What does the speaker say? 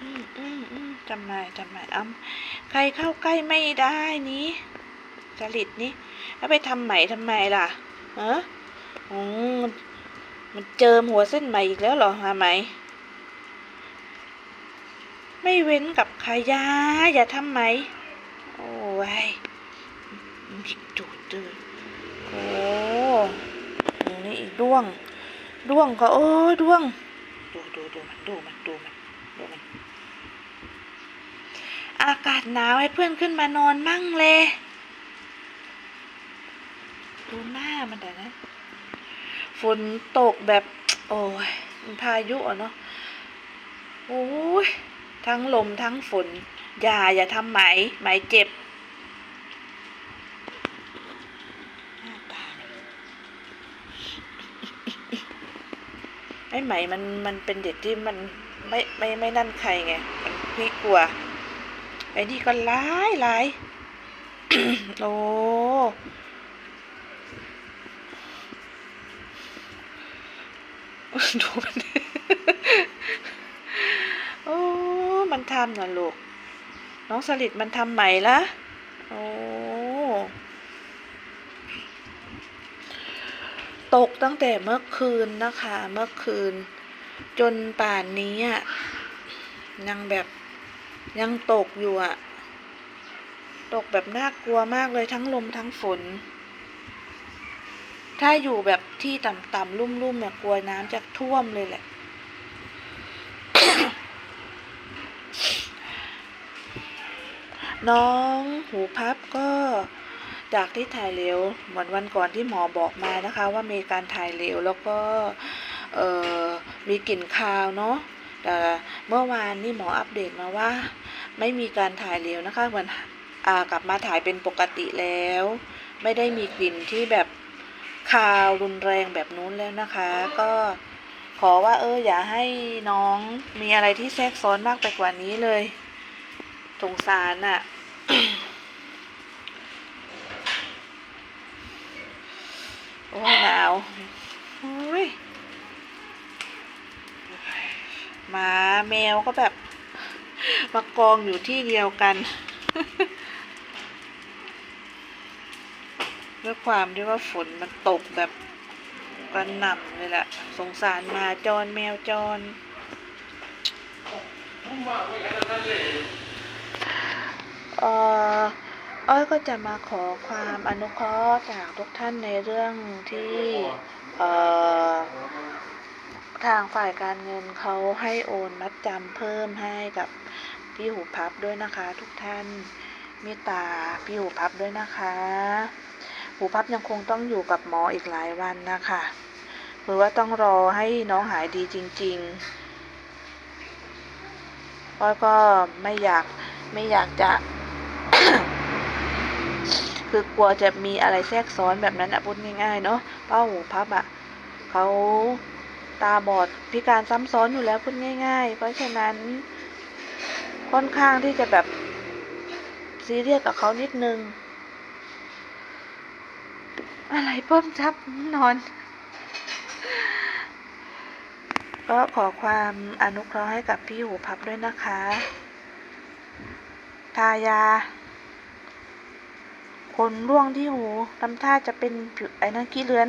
อืมอืมอืมจำไม่จำไม่อ้ำใครเข้าใกล้ไม่ได้นี้จริตนี้แล้วไปทำใหม่ทำไมล่ะฮะอืมมันมันเจิมหัวเส้นใหม่อีกแล้วเหรอฮะไหม ไม่เว้นกับใครอยาอย่าทำไหม โอ้ยจูดดื้อโอ้ตรงนี้อีกด้วง ด้วงก็โอ้ด้วง ดูดูดูมันดูมันดูมันดูมัน อากาศหนาวให้เพื่อนขึ้นมานอนมั่งเลยดูหน้ามันแต่นะฝนตกแบบ โอ้ยพายุอะเนาะโอ้ยทั้งลมทั้งฝน อย่าอย่าทำไหม ไหมเจ็บหน้าตามันไอ้ไหมมันมันเป็นเด็กที่มันไม่ไม่ไม่นั่นใครไง มันพี่กลัว ไอ้นี่ก็ร้ายร้ายโอ้ดูมันโอ้ มันทำนะลูก น้องสลิดมันทำใหม่ละโอ้ ตกตั้งแต่เมื่อคืนนะคะ เมื่อคืน จนป่านนี้อะยังแบบ ยังตกอยู่อะตกแบบน่ากลัวมากเลยทั้งลมทั้งฝน ถ้าอยู่แบบที่ต่ำๆลุ่มๆเนี่ยกลัวน้ำจะท่วมเลยแหละ น้องหูพับก็จากที่ถ่ายเหลวเหมือนวันก่อนที่หมอบอกมานะคะ ว่ามีการถ่ายเหลวแล้วก็เอ่อมีกลิ่นคาวเนาะ แต่เมื่อวานนี่หมออัปเดตมาว่า ไม่มีการถ่ายเหลวนะคะเหมือนอกลับมาถ่ายเป็นปกติแล้ว ไม่ได้มีกลิ่นที่แบบคาวรุนแรงแบบนู้นแล้วนะคะ ก็ขอว่าเอออย่าให้น้องมีอะไรที่แทรกซ้อนมากไปกว่านี้เลยสงสารอะ่ะโอ้หนาวโอ้ย หมาแมวก็แบบมากองอยู่ที่เดียวกันด้วยความที่ว่าฝนมันตกแบบกระหน่ำเลยแหละสงสารหมาจรแมวจร เอ่ออ้อยก็จะมาขอความอนุเคราะห์จากทุกท่านในเรื่องที่ เอ่อ ทางฝ่ายการเงินเขาให้โอนมัดจำเพิ่มให้กับพี่หูพับด้วยนะคะทุกท่านมตตาพี่หูพับด้วยนะคะ หูพับยังคงต้องอยู่กับหมออีกหลายวันนะคะหรือว่าต้องรอให้น้องหายดีจริงๆอ้อยก็ไม่อยากไม่อยากจะ คือกลัวจะมีอะไรแทรกซ้อนแบบนั้นอะพูดง่ายๆเนาะเป้าหูพับอะเขา ตาบอดพิการซ้ำซ้อนอยู่แล้วพูดง่าย ๆ เพราะฉะนั้นค่อนข้างที่จะแบบซีเรียสกับเขานิดนึง อะไรเพิ่มชับนอน ก็ขอความอนุเคราะห์ให้กับพี่หูพับด้วยนะคะทายาขนร่วงที่หูทำท่าจะเป็นผิวไอ้นั่นขี้เลือน